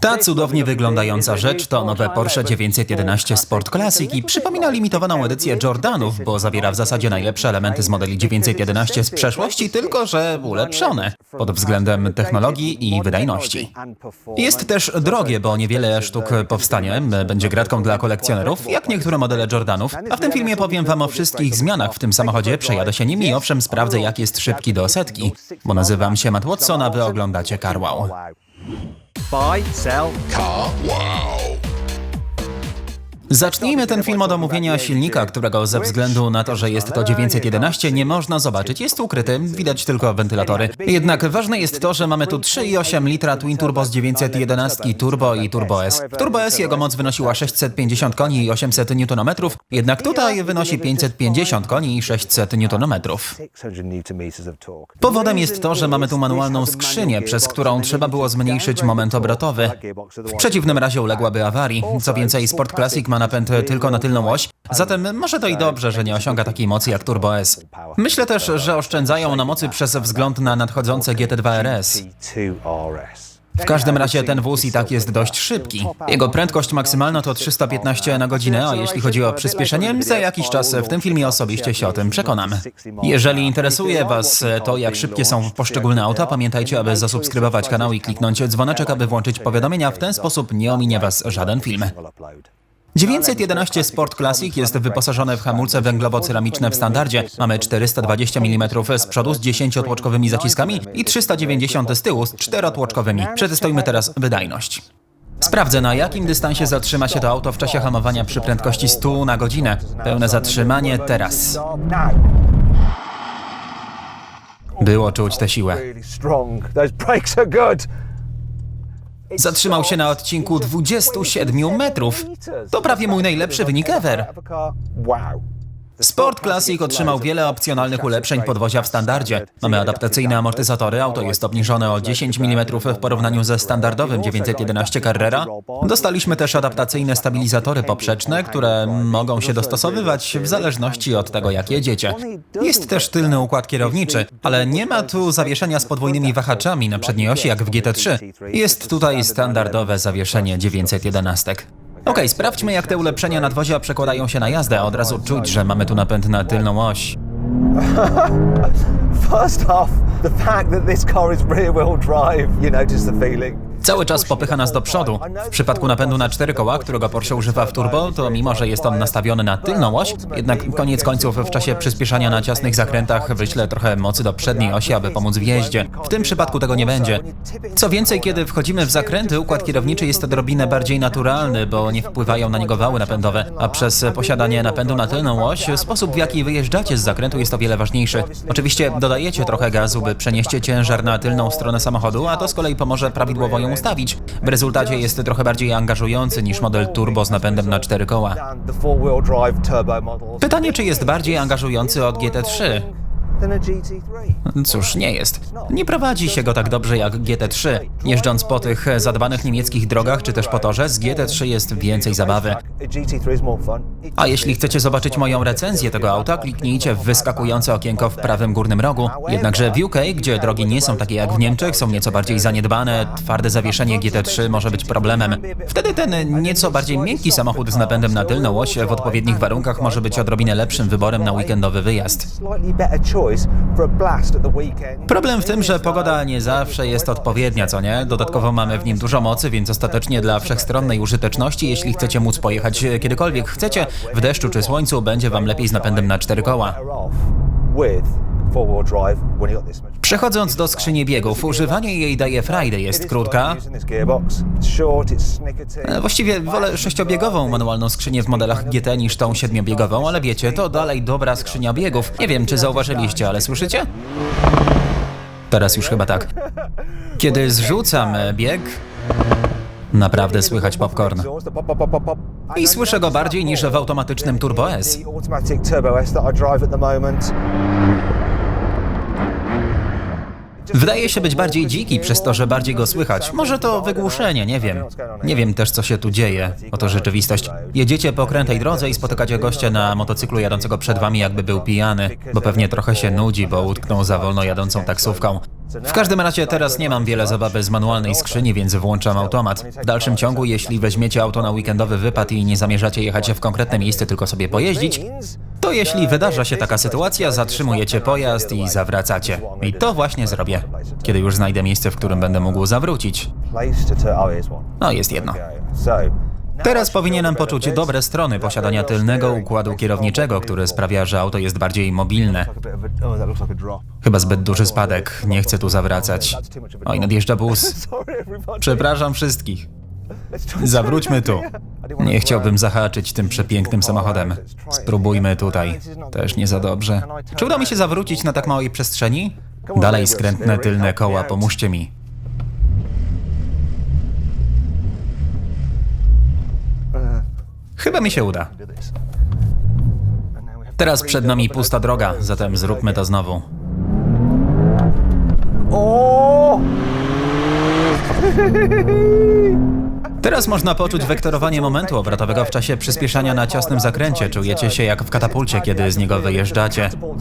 Ta cudownie wyglądająca rzecz to nowe Porsche 911 Sport Classic i przypomina limitowaną edycję Jordanów, bo zawiera w zasadzie najlepsze elementy z modeli 911 z przeszłości, tylko że ulepszone pod względem technologii i wydajności. Jest też drogie, bo niewiele sztuk powstanie, będzie gratką dla kolekcjonerów, jak niektóre modele Jordanów, a w tym filmie powiem wam o wszystkich zmianach w tym samochodzie, przejadę się nim i owszem sprawdzę jak jest szybki do setki, bo nazywam się Matt Watson, a wy oglądacie Carwow. Buy, sell, Car Wow. Zacznijmy ten film od omówienia silnika, którego ze względu na to, że jest to 911 nie można zobaczyć. Jest ukryty, widać tylko wentylatory. Jednak ważne jest to, że mamy tu 3,8 litra Twin Turbo z 911 Turbo i Turbo S. W Turbo S jego moc wynosiła 650 koni i 800 Nm, jednak tutaj wynosi 550 koni i 600 Nm. 600 newton meters of torque. Powodem jest to, że mamy tu manualną skrzynię, przez którą trzeba było zmniejszyć moment obrotowy. W przeciwnym razie uległaby awarii. Co więcej, Sport Classic ma napęd tylko na tylną oś, zatem może to i dobrze, że nie osiąga takiej mocy jak Turbo S. Myślę też, że oszczędzają na mocy przez wzgląd na nadchodzące GT2 RS. T2 RS. W każdym razie ten wóz i tak jest dość szybki. Jego prędkość maksymalna to 315 na godzinę, a jeśli chodzi o przyspieszenie, za jakiś czas w tym filmie osobiście się o tym przekonam. Jeżeli interesuje Was to, jak szybkie są poszczególne auta, pamiętajcie, aby zasubskrybować kanał i kliknąć dzwoneczek, aby włączyć powiadomienia. W ten sposób nie ominie Was żaden film. Will upload. 911 Sport Classic jest wyposażone w hamulce węglowo-ceramiczne w standardzie. Mamy 420 mm z przodu z 10-tłoczkowymi zaciskami i 390 z tyłu z 4-tłoczkowymi. Przetestujmy teraz wydajność. Sprawdzę na jakim dystansie zatrzyma się to auto w czasie hamowania przy prędkości 100 na godzinę. Pełne zatrzymanie teraz. Było czuć tę siłę. Zatrzymał się na odcinku 27 metrów. To prawie mój najlepszy wynik ever. Wow. Sport Classic otrzymał wiele opcjonalnych ulepszeń podwozia w standardzie. Mamy adaptacyjne amortyzatory, auto jest obniżone o 10 mm w porównaniu ze standardowym 911 Carrera. Dostaliśmy też adaptacyjne stabilizatory poprzeczne, które mogą się dostosowywać w zależności od tego jak jedziecie. Jest też tylny układ kierowniczy, ale nie ma tu zawieszenia z podwójnymi wahaczami na przedniej osi jak w GT3. Jest tutaj standardowe zawieszenie 911. Okej, sprawdźmy jak te ulepszenia nadwozia przekładają się na jazdę. Od razu czuć, że mamy tu napęd na tylną oś. First off, the fact that this car is rear wheel drive, you notice the feeling. Cały czas popycha nas do przodu. W przypadku napędu na cztery koła, którego Porsche używa w turbo, to mimo, że jest on nastawiony na tylną oś, jednak koniec końców w czasie przyspieszania na ciasnych zakrętach wyśle trochę mocy do przedniej osi, aby pomóc w jeździe. W tym przypadku tego nie będzie. Co więcej, kiedy wchodzimy w zakręty, układ kierowniczy jest odrobinę bardziej naturalny, bo nie wpływają na niego wały napędowe, a przez posiadanie napędu na tylną oś, sposób w jaki wyjeżdżacie z zakrętu jest o wiele ważniejszy. Oczywiście dodajecie trochę gazu, by przenieść ciężar na tylną stronę samochodu, a to z kolei pomoże prawidłowo ją ustawić. W rezultacie jest trochę bardziej angażujący niż model turbo z napędem na cztery koła. Pytanie, czy jest bardziej angażujący od GT3? GT3. Cóż, nie jest. Nie prowadzi się go tak dobrze jak GT3. Jeżdżąc po tych zadbanych niemieckich drogach, czy też po torze, z GT3 jest więcej zabawy. A GT3 is more fun. It A jeśli chcecie zobaczyć moją recenzję tego auta, kliknijcie w wyskakujące okienko w prawym górnym rogu. Jednakże w UK, gdzie drogi nie są takie jak w Niemczech, są nieco bardziej zaniedbane, twarde zawieszenie GT3 może być problemem. Wtedy ten nieco bardziej miękki samochód z napędem na tylną oś w odpowiednich warunkach może być odrobinę lepszym wyborem na weekendowy wyjazd. Problem w tym, że pogoda nie zawsze jest odpowiednia, co nie? Dodatkowo mamy w nim dużo mocy, więc ostatecznie dla wszechstronnej użyteczności, jeśli chcecie móc pojechać kiedykolwiek chcecie, w deszczu czy słońcu, będzie wam lepiej z napędem na cztery koła. Przechodząc do skrzyni biegów, używanie jej daje frajdę, jest krótka. E, Właściwie wolę sześciobiegową manualną skrzynię w modelach GT niż tą siedmiobiegową, ale wiecie, to dalej dobra skrzynia biegów. Nie wiem, czy zauważyliście, ale słyszycie? Teraz już chyba tak. Kiedy zrzucam e, bieg, naprawdę słychać popcorn. I słyszę go bardziej niż w automatycznym Turbo S. Wydaje się być bardziej dziki przez to, że bardziej go słychać. Może to wygłuszenie, nie wiem. Nie wiem też, co się tu dzieje. Oto rzeczywistość. Jedziecie po krętej drodze i spotykacie gościa na motocyklu jadącego przed wami, jakby był pijany, bo pewnie trochę się nudzi, bo utknął za wolno jadącą taksówką. W każdym razie teraz nie mam wiele zabawy z manualnej skrzyni, więc włączam automat. W dalszym ciągu, jeśli weźmiecie auto na weekendowy wypad i nie zamierzacie jechać w konkretne miejsce, tylko sobie pojeździć, to jeśli wydarza się taka sytuacja, zatrzymujecie pojazd i zawracacie. I to właśnie zrobię, kiedy już znajdę miejsce, w którym będę mógł zawrócić. No, jest jedno. Teraz powinienem poczuć dobre strony posiadania tylnego układu kierowniczego, który sprawia, że auto jest bardziej mobilne. Chyba zbyt duży spadek, nie chcę tu zawracać. Oj, nadjeżdża bus. Przepraszam wszystkich. Zawróćmy tu. Nie chciałbym zahaczyć tym przepięknym samochodem. Spróbujmy tutaj. Też nie za dobrze. Czy uda mi się zawrócić na tak małej przestrzeni? Dalej skrętne tylne koła, pomóżcie mi. Chyba mi się uda. Teraz przed nami pusta droga, zatem zróbmy to znowu. O! Teraz można poczuć wektorowanie momentu obrotowego w czasie przyspieszania na ciasnym zakręcie. Czujecie się jak w katapulcie, kiedy z niego wyjeżdżacie. Oh.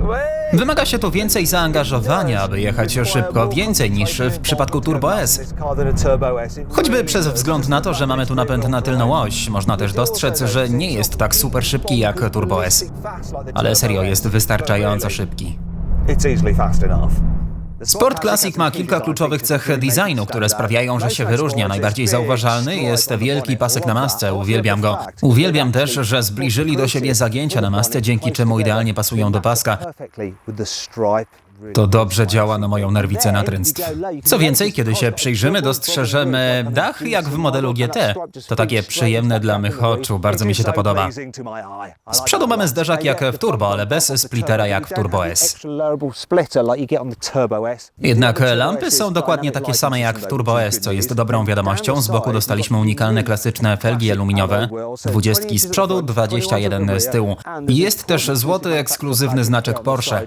No. Wymaga się tu więcej zaangażowania, aby jechać szybko, więcej niż w przypadku Turbo S. Choćby przez wzgląd na to, że mamy tu napęd na tylną oś, można też dostrzec, że nie jest tak super szybki jak Turbo S. Ale serio jest wystarczająco szybki. Sport Classic ma kilka kluczowych cech designu, które sprawiają, że się wyróżnia. Najbardziej zauważalny jest wielki pasek na masce, uwielbiam go. Uwielbiam też, że zbliżyli do siebie zagięcia na masce, dzięki czemu idealnie pasują do paska. To dobrze działa na moją nerwicę natręctw. Co więcej, kiedy się przyjrzymy, dostrzeżemy dach jak w modelu GT. To takie przyjemne dla mych oczu, bardzo mi się to podoba. Z przodu mamy zderzak jak w Turbo, ale bez splittera jak w Turbo S. Jednak lampy są dokładnie takie same jak w Turbo S, co jest dobrą wiadomością. Z boku dostaliśmy unikalne klasyczne felgi aluminiowe, 20 z przodu, 21 z tyłu. Jest też złoty ekskluzywny znaczek Porsche.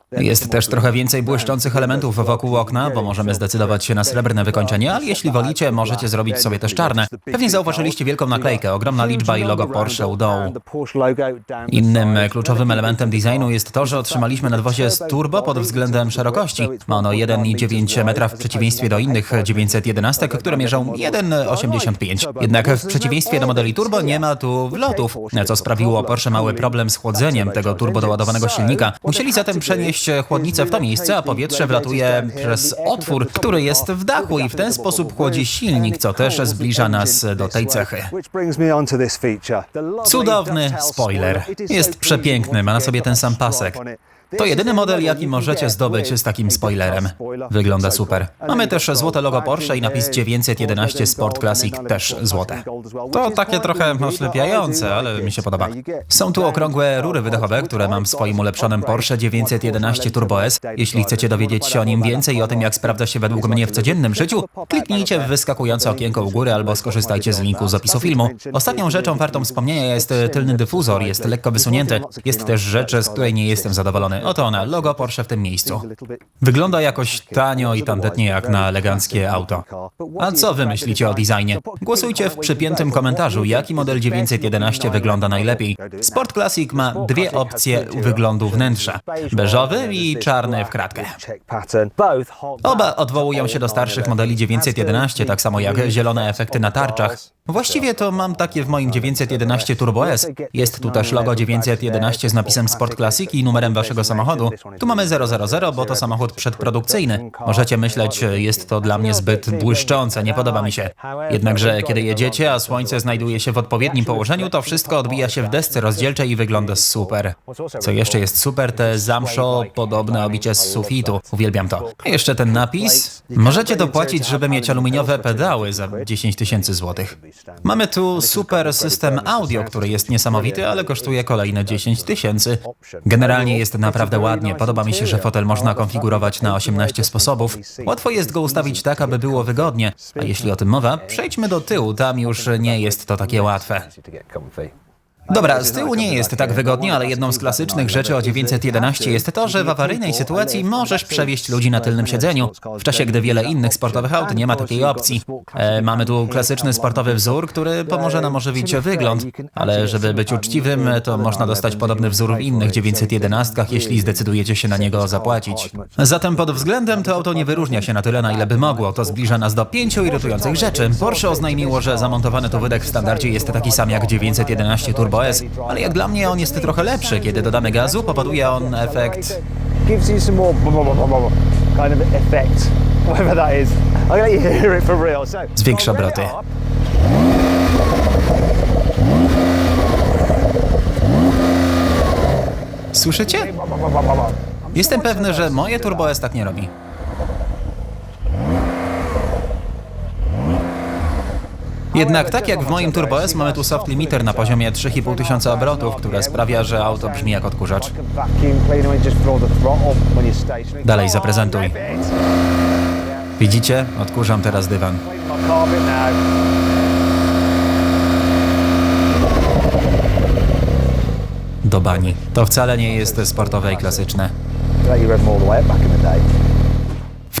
Jest też trochę więcej błyszczących elementów wokół okna, bo możemy zdecydować się na srebrne wykończenie, ale jeśli wolicie, możecie zrobić sobie też czarne. Pewnie zauważyliście wielką naklejkę, ogromna liczba i logo Porsche u dołu. Innym kluczowym elementem designu jest to, że otrzymaliśmy nadwozie z turbo pod względem szerokości. Ma ono 1,9 metra w przeciwieństwie do innych 911, które mierzą 1,85. Jednak w przeciwieństwie do modeli turbo nie ma tu wlotów, co sprawiło Porsche mały problem z chłodzeniem tego turbo doładowanego silnika. Musieli zatem przenieść chłodnicę w to miejsce, a powietrze wlatuje przez otwór, który jest w dachu i w ten sposób chłodzi silnik, co też zbliża nas do tej cechy. Cudowny spoiler. Jest przepiękny, ma na sobie ten sam pasek. To jedyny model, jaki możecie zdobyć z takim spoilerem. Wygląda super. Mamy też złote logo Porsche i napis 911 Sport Classic też złote. To takie trochę oślepiające, ale mi się podoba. Są tu okrągłe rury wydechowe, które mam w swoim ulepszonym Porsche 911 Turbo S. Jeśli chcecie dowiedzieć się o nim więcej i o tym, jak sprawdza się według mnie w codziennym życiu, kliknijcie w wyskakujące okienko u góry albo skorzystajcie z linku z opisu filmu. Ostatnią rzeczą wartą wspomnienia jest tylny dyfuzor, jest lekko wysunięty. Jest też rzecz, z której nie jestem zadowolony. Oto ona, logo Porsche w tym miejscu. Wygląda jakoś tanio i tandetnie jak na eleganckie auto. A co wy myślicie o designie? Głosujcie w przypiętym komentarzu, jaki model 911 wygląda najlepiej. Sport Classic ma dwie opcje wyglądu wnętrza. Beżowy i czarny w kratkę. Oba odwołują się do starszych modeli 911, tak samo jak zielone efekty na tarczach. Właściwie to mam takie w moim 911 Turbo S. Jest tu też logo 911 z napisem Sport Classic i numerem waszego. Tu mamy 000, bo to samochód przedprodukcyjny. Możecie myśleć, jest to dla mnie zbyt błyszczące, nie podoba mi się. Jednakże kiedy jedziecie, a słońce znajduje się w odpowiednim położeniu, to wszystko odbija się w desce rozdzielczej i wygląda super. Co jeszcze jest super, te zamszo podobne obicie z sufitu. Uwielbiam to. A jeszcze ten napis. Możecie dopłacić, żeby mieć aluminiowe pedały za 10 tysięcy złotych. Mamy tu super system audio, który jest niesamowity, ale kosztuje kolejne 10 tysięcy. Generalnie jest naprawdę ładnie. Podoba mi się, że fotel można konfigurować na 18 sposobów. Łatwo jest go ustawić tak, aby było wygodnie. A jeśli o tym mowa, przejdźmy do tyłu, tam już nie jest to takie łatwe. Dobra, z tyłu nie jest tak wygodnie, ale jedną z klasycznych rzeczy o 911 jest to, że w awaryjnej sytuacji możesz przewieźć ludzi na tylnym siedzeniu, w czasie gdy wiele innych sportowych aut nie ma takiej opcji. E, mamy tu klasyczny sportowy wzór, który pomoże nam ożywić wygląd, ale żeby być uczciwym, to można dostać podobny wzór w innych 911, jeśli zdecydujecie się na niego zapłacić. Zatem pod względem to auto nie wyróżnia się na tyle, na ile by mogło. To zbliża nas do pięciu irytujących rzeczy. Porsche oznajmiło, że zamontowany tu wydech w standardzie jest taki sam jak 911 Turbo Ale jak dla mnie on jest trochę lepszy. Kiedy dodamy gazu, powoduje on efekt... Gives you some more kind of effect, whatever that is. I'm gonna let you hear it for real. So, Zwiększa obroty. Słyszycie? Jestem pewny, że moje Turbo S tak nie robi. Jednak tak jak w moim Turbo S mamy tu soft limiter na poziomie 3,5 tysiąca obrotów, które sprawia, że auto brzmi jak odkurzacz. Dalej, zaprezentuj. Widzicie? Odkurzam teraz dywan. Do bani. To wcale nie jest sportowe i klasyczne.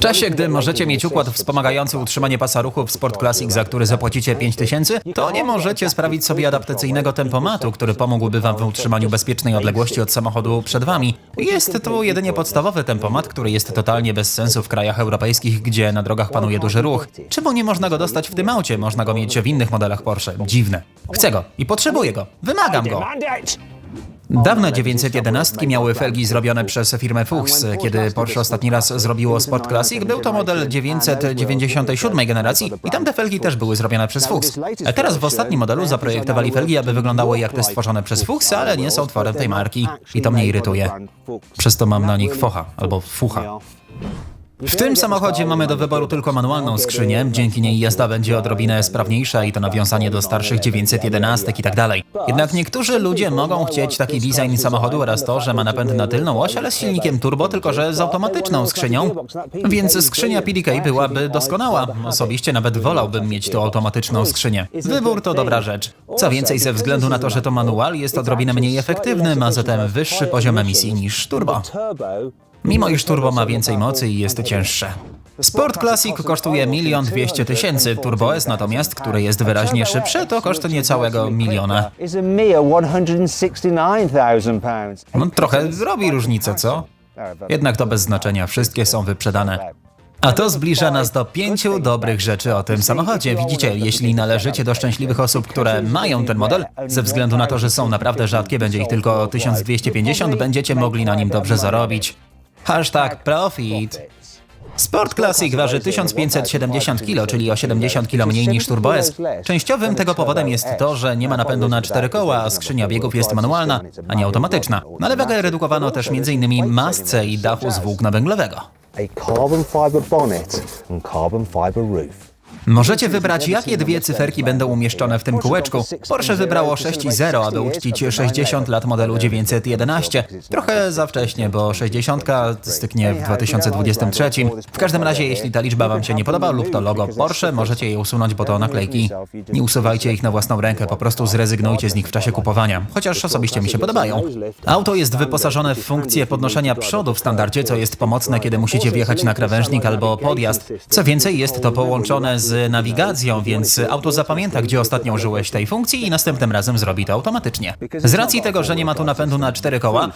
Czasie, gdy możecie mieć układ wspomagający utrzymanie pasa ruchu w Sport Classic, za który zapłacicie 5000, to nie możecie sprawić sobie adaptacyjnego tempomatu, który pomógłby wam w utrzymaniu bezpiecznej odległości od samochodu przed wami. Jest tu jedynie podstawowy tempomat, który jest totalnie bez sensu w krajach europejskich, gdzie na drogach panuje duży ruch. Czemu nie można go dostać w tym aucie? Można go mieć w innych modelach Porsche. Dziwne. Chcę go i potrzebuję go. Wymagam go. It. Dawne 911 miały felgi zrobione przez firmę Fuchs. Kiedy Porsche ostatni raz zrobiło Sport Classic, był to model 997 generacji i tamte felgi też były zrobione przez Fuchs. A teraz w ostatnim modelu zaprojektowali felgi, aby wyglądały jak te stworzone przez Fuchs, ale nie są tworem tej marki. I to mnie irytuje. Przez to mam na nich focha albo fucha. W tym samochodzie mamy do wyboru tylko manualną skrzynię, dzięki niej jazda będzie odrobinę sprawniejsza i to nawiązanie do starszych 911 i tak dalej. Jednak niektórzy ludzie mogą chcieć taki design samochodu oraz to, że ma napęd na tylną oś, ale z silnikiem turbo, tylko że z automatyczną skrzynią. Więc skrzynia PDK byłaby doskonała. Osobiście nawet wolałbym mieć tu automatyczną skrzynię. Wybór to dobra rzecz. Co więcej, ze względu na to, że to manual jest odrobinę mniej efektywny, ma zatem wyższy poziom emisji niż turbo. Mimo iż turbo ma więcej mocy i jest cięższe. Sport Classic kosztuje 1 200 tysięcy, Turbo S natomiast, które jest wyraźnie szybsze, to koszt niecałego miliona. Is a mere 169,000 pounds. No, trochę robi różnicę, co? Jednak to bez znaczenia, wszystkie są wyprzedane. A to zbliża nas do pięciu dobrych rzeczy o tym samochodzie. Widzicie, jeśli należycie do szczęśliwych osób, które mają ten model, ze względu na to, że są naprawdę rzadkie, będzie ich tylko 1250, będziecie mogli na nim dobrze zarobić. Hashtag profit. Sport Classic waży 1570 kg, czyli o 70 kg mniej niż Turbo S. Częściowym tego powodem jest to, że nie ma napędu na cztery koła, a skrzynia biegów jest manualna, a nie automatyczna. No ale wagę redukowano też m.in. masce i dachu z włókna węglowego. A carbon fiber bonnet and carbon fiber roof. Możecie wybrać, jakie dwie cyferki będą umieszczone w tym kółeczku. Porsche wybrało 6 i 0, aby uczcić 60 lat modelu 911. Trochę za wcześnie, bo 60 styknie w 2023. W każdym razie, jeśli ta liczba Wam się nie podoba lub to logo Porsche, możecie je usunąć, bo to naklejki. Nie usuwajcie ich na własną rękę, po prostu zrezygnujcie z nich w czasie kupowania, chociaż osobiście mi się podobają. Auto jest wyposażone w funkcję podnoszenia przodu w standardzie, co jest pomocne, kiedy musicie wjechać na krawężnik albo podjazd. Co więcej, jest to połączone z nawigacją, więc auto zapamięta, gdzie ostatnio użyłeś tej funkcji i następnym razem zrobi to automatycznie. Z racji tego, że nie ma tu napędu na cztery koła,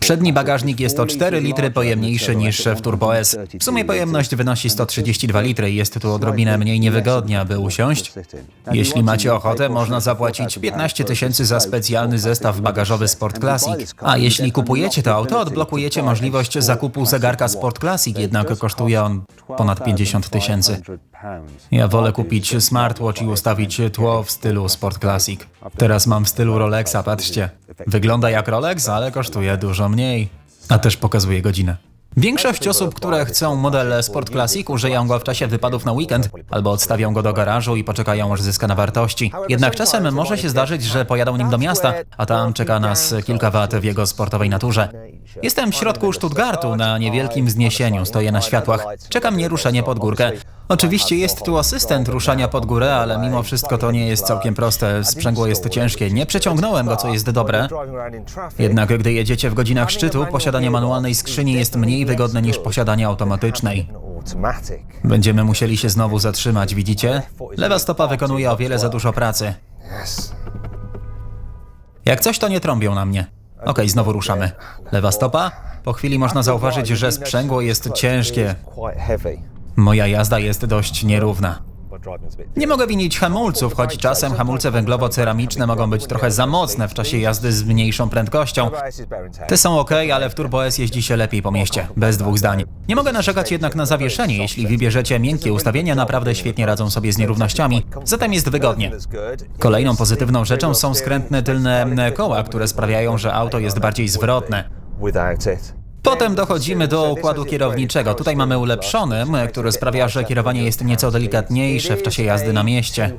przedni bagażnik jest o 4 litry pojemniejszy niż w Turbo S. W sumie pojemność wynosi 132 litry i jest tu odrobinę mniej niewygodnie, aby usiąść. Jeśli macie ochotę, można zapłacić 15 tysięcy za specjalny zestaw bagażowy Sport Classic. A jeśli kupujecie to auto, odblokujecie możliwość zakupu zegarka Sport Classic, jednak kosztuje on ponad 50 tysięcy. Ja wolę kupić smartwatch i ustawić tło w stylu Sport Classic. Teraz mam w stylu Rolexa, patrzcie. Wygląda jak Rolex, ale kosztuje dużo mniej. A też pokazuje godzinę. Większość osób, które chcą model Sport Classic, użyją go w czasie wypadów na weekend, albo odstawią go do garażu i poczekają, aż zyska na wartości. Jednak czasem może się zdarzyć, że pojadą nim do miasta, a tam czeka nas kilka wad w jego sportowej naturze. Jestem w środku Stuttgartu, na niewielkim wzniesieniu, stoję na światłach. Czeka mnie ruszenie pod górkę. Oczywiście jest tu asystent ruszania pod górę, ale mimo wszystko to nie jest całkiem proste. Sprzęgło jest ciężkie. Nie przeciągnąłem go, co jest dobre. Jednak gdy jedziecie w godzinach szczytu, posiadanie manualnej skrzyni jest mniej wygodne niż posiadanie automatycznej. Będziemy musieli się znowu zatrzymać, widzicie? Lewa stopa wykonuje o wiele za dużo pracy. Jak coś, to nie trąbią na mnie. Okej, znowu ruszamy. Lewa stopa. Po chwili można zauważyć, że sprzęgło jest ciężkie. Moja jazda jest dość nierówna. Nie mogę winić hamulców, choć czasem hamulce węglowo-ceramiczne mogą być trochę za mocne w czasie jazdy z mniejszą prędkością. Te są ok, ale w Turbo S jeździ się lepiej po mieście, bez dwóch zdań. Nie mogę narzekać jednak na zawieszenie, jeśli wybierzecie miękkie ustawienia, naprawdę świetnie radzą sobie z nierównościami, zatem jest wygodnie. Kolejną pozytywną rzeczą są skrętne tylne koła, które sprawiają, że auto jest bardziej zwrotne. Potem dochodzimy do układu kierowniczego. Tutaj mamy ulepszony, który sprawia, że kierowanie jest nieco delikatniejsze w czasie jazdy na mieście.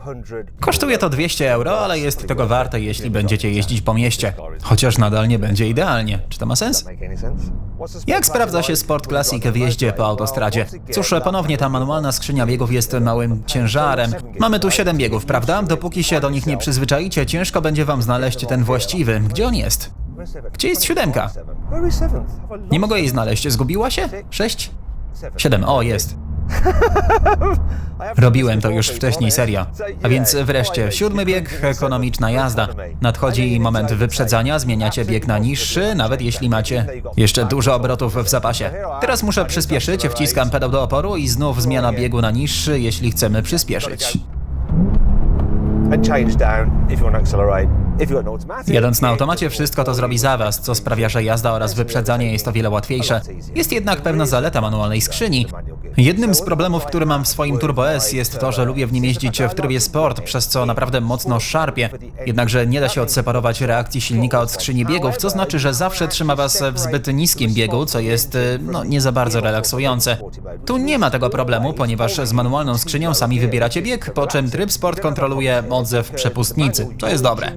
Kosztuje to 200 euro, ale jest tego warte, jeśli będziecie jeździć po mieście. Chociaż nadal nie będzie idealnie. Czy to ma sens? Jak sprawdza się Sport Classic w jeździe po autostradzie? Cóż, ponownie ta manualna skrzynia biegów jest małym ciężarem. Mamy tu 7 biegów, prawda? Dopóki się do nich nie przyzwyczaicie, ciężko będzie wam znaleźć ten właściwy. Gdzie on jest? Gdzie jest siódemka? Nie mogę jej znaleźć. Zgubiła się? Sześć? Siedem. O, jest. Robiłem to już wcześniej, serio. A więc wreszcie, siódmy bieg, ekonomiczna jazda. Nadchodzi moment wyprzedzania, zmieniacie bieg na niższy, nawet jeśli macie jeszcze dużo obrotów w zapasie. Teraz muszę przyspieszyć, wciskam pedał do oporu i znów zmiana biegu na niższy, jeśli chcemy przyspieszyć. Jadąc na automacie, wszystko to zrobi za Was, co sprawia, że jazda oraz wyprzedzanie jest o wiele łatwiejsze. Jest jednak pewna zaleta manualnej skrzyni. Jednym z problemów, który mam w swoim Turbo S jest to, że lubię w nim jeździć w trybie sport, przez co naprawdę mocno szarpie. Jednakże nie da się odseparować reakcji silnika od skrzyni biegów, co znaczy, że zawsze trzyma Was w zbyt niskim biegu, co jest, y, no, nie za bardzo relaksujące. Tu nie ma tego problemu, ponieważ z manualną skrzynią sami wybieracie bieg, po czym tryb sport kontroluje odzew przepustnicy. To jest dobre.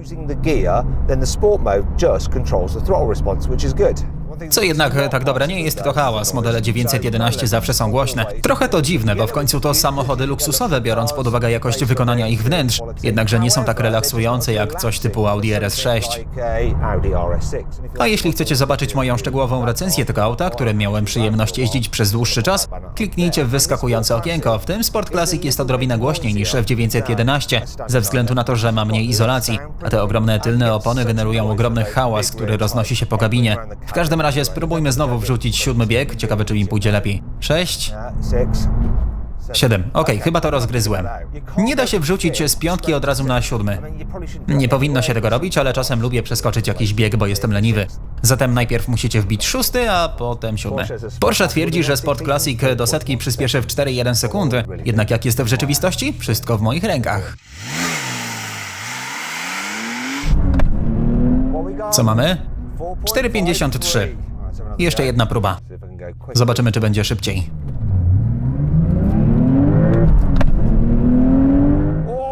Co jednak tak dobre nie jest, to hałas. Modele 911 zawsze są głośne. Trochę to dziwne, bo w końcu to samochody luksusowe, biorąc pod uwagę jakość wykonania ich wnętrz. Jednakże nie są tak relaksujące jak coś typu Audi RS6. A jeśli chcecie zobaczyć moją szczegółową recenzję tego auta, którym miałem przyjemność jeździć przez dłuższy czas, kliknijcie w wyskakujące okienko. W tym Sport Classic jest odrobinę głośniej niż w 911, ze względu na to, że ma mniej izolacji, a te ogromne tylne opony generują ogromny hałas, który roznosi się po kabinie. W każdym razie spróbujmy znowu wrzucić siódmy bieg, ciekawe czy mi pójdzie lepiej. Sześć, Siedem. Okej, chyba to rozgryzłem. Nie da się wrzucić z piątki od razu na siódmy. Nie powinno się tego robić, ale czasem lubię przeskoczyć jakiś bieg, bo jestem leniwy. Zatem najpierw musicie wbić szósty, a potem siódmy. Porsche twierdzi, że Sport Classic do setki przyspieszy w 4,1 sekundy. Jednak jak jest w rzeczywistości? Wszystko w moich rękach. Co mamy? 4,53. Jeszcze jedna próba. Zobaczymy, czy będzie szybciej.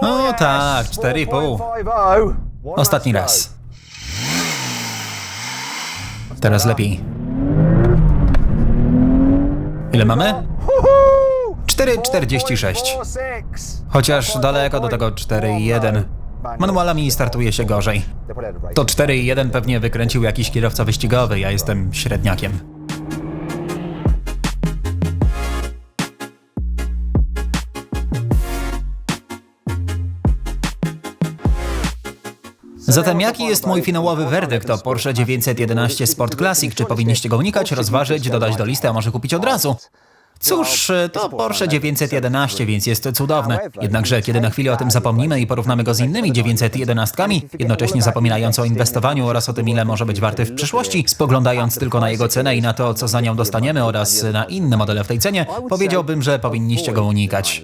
O tak, 4,5. Ostatni raz. Teraz lepiej. Ile mamy? 4,46. Chociaż daleko do tego 4,1. Manualami startuje się gorzej. To 4,1 pewnie wykręcił jakiś kierowca wyścigowy, ja jestem średniakiem. Zatem jaki jest mój finałowy werdykt o Porsche 911 Sport Classic? Czy powinniście go unikać, rozważyć, dodać do listy, a może kupić od razu? Cóż, to Porsche 911, więc jest cudowne. Jednakże, kiedy na chwilę o tym zapomnimy i porównamy go z innymi 911, jednocześnie zapominając o inwestowaniu oraz o tym, ile może być warty w przyszłości, spoglądając tylko na jego cenę i na to, co za nią dostaniemy oraz na inne modele w tej cenie, powiedziałbym, że powinniście go unikać.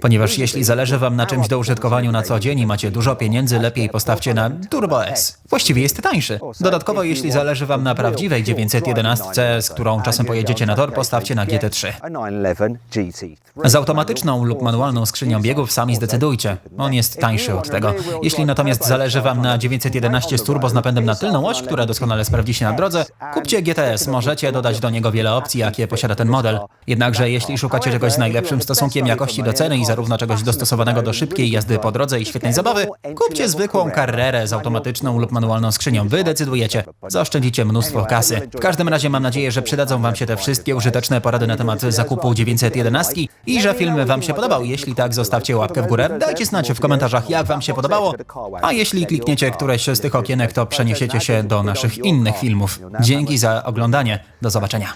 Ponieważ jeśli zależy Wam na czymś do użytkowaniu na co dzień i macie dużo pieniędzy, lepiej postawcie na Turbo S. Właściwie jest tańszy. Dodatkowo, jeśli zależy Wam na prawdziwej 911, z którą czasem pojedziecie na tor, postawcie na GT3 tańszy. A 911 GT3. Z automatyczną lub manualną skrzynią biegów sami zdecydujcie. On jest tańszy od tego. Jeśli natomiast zależy Wam na 911 z turbo z napędem na tylną oś, która doskonale sprawdzi się na drodze, kupcie GTS. Możecie dodać do niego wiele opcji, jakie posiada ten model. Jednakże jeśli szukacie czegoś z najlepszym stosunkiem jakości do ceny i zarówno czegoś dostosowanego do szybkiej jazdy po drodze i świetnej zabawy, kupcie zwykłą Carrerę z automatyczną lub manualną skrzynią. Wy decydujecie. Zaoszczędzicie mnóstwo kasy. W każdym razie mam nadzieję, że przydadzą Wam się te wszystkie użyteczne porady na temat zakupu 911 i że film Wam się podobał. Jeśli tak, zostawcie łapkę w górę. Dajcie znać w komentarzach, jak Wam się podobało. A jeśli klikniecie któreś z tych okienek, to przeniesiecie się do naszych innych filmów. Dzięki za oglądanie. Do zobaczenia.